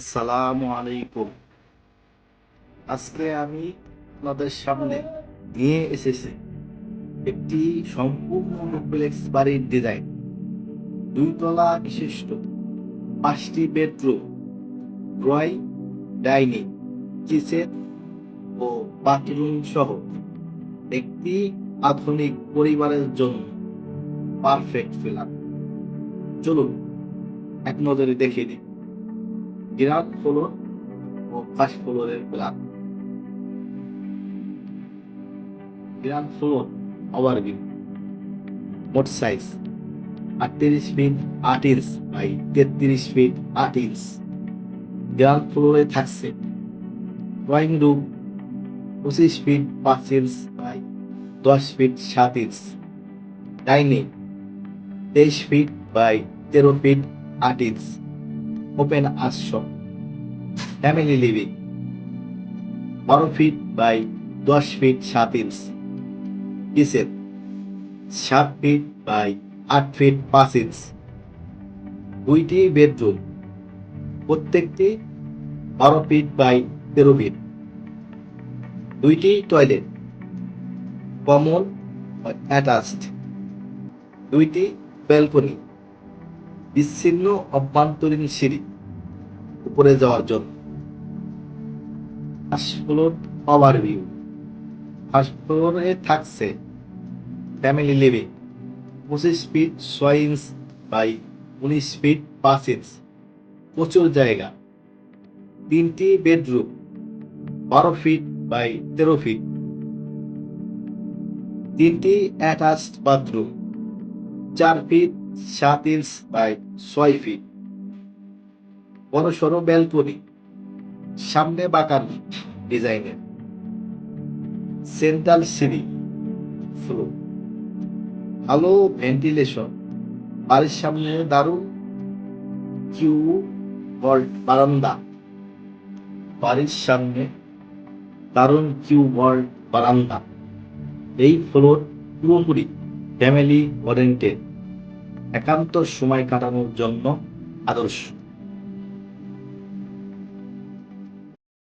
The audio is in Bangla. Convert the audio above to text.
আসসালামু আলাইকুম। আজকে আমি আপনাদের সামনে নিয়ে এসেছি একটি সম্পূর্ণ ডুপ্লেক্স বাড়ির ডিজাইন দুইতলা বিশিষ্ট পাঁচটি বেডরুম ড্রয়িং ডাইনিং কিচেন ও বাথরুম সহ একটি আধুনিক পরিবারের জন্য পারফেক্ট ফ্ল্যাট চলুন, এক নজরে দেখিয়ে নিই গ্রাউন্ড ফ্লোর ও ফার্স্ট ফ্লোরের প্ল্যান গ্রাউন্ড ফ্লোর ওভারভিউ মোট সাইজ আটত্রিশ ফিট আট ইঞ্চ বাই তেত্রিশ ফিট আট ইঞ্চ গ্রাউন্ড ফ্লোরে থাকছে। ড্রয়িং রুম পঁচিশ ফিট পাঁচ ইঞ্চ বাই দশ ফিট সাত ইঞ্চ ডাইনিং তেইশ ফিট বাই তেরো ফিট আট ইঞ্চ ওপেন আশ্রম ফ্যামিলি লিভিং বারো ফিট বাই দশ ফিট সাত ইঞ্চ কিচেন সাত ফিট বাই আট ফিট পাঁচ ইঞ্চ দুইটি বেডরুম প্রত্যেকটি বারো ফিট বাই তেরো ফিট দুইটি টয়লেট কমন অ্যাটাচড দুইটি ব্যালকনি বিচ্ছিন্ন, অভ্যন্তরীণ সিঁড়ি উপরে যাওয়ার জন্য। ফার্স্ট ফ্লোর ওভারভিউ ফার্স্ট ফ্লোরে থাকছে ফ্যামিলি লিভিং। পঁচিশ ফিট ছয় ইঞ্চ বাই উনিশ ফিট পাঁচ ইঞ্চ। প্রচুর জায়গা। তিনটি বেডরুম, বারো ফিট বাই তেরো ফিট। তিনটি অ্যাটাচড বাথরুম। চার ফিট সাত ইঞ্চ বাই ছয় ফিট বড় সড়ো ব্যালকনি সামনে বাঁকান ডিজাইনের সেন্ট্রাল সিঁড়ি ফ্লো ভালো ভেন্টিলেশন বাড়ির সামনে দারুণ কিউ ভল্ট বারান্দা। বাড়ির সামনে দারুণ কিউ ভল্ট বারান্দা। এই ফ্লোর পুরোপুরি ফ্যামিলি ওরিয়েন্টেড একান্ত সময় কাটানোর জন্য আদর্শ।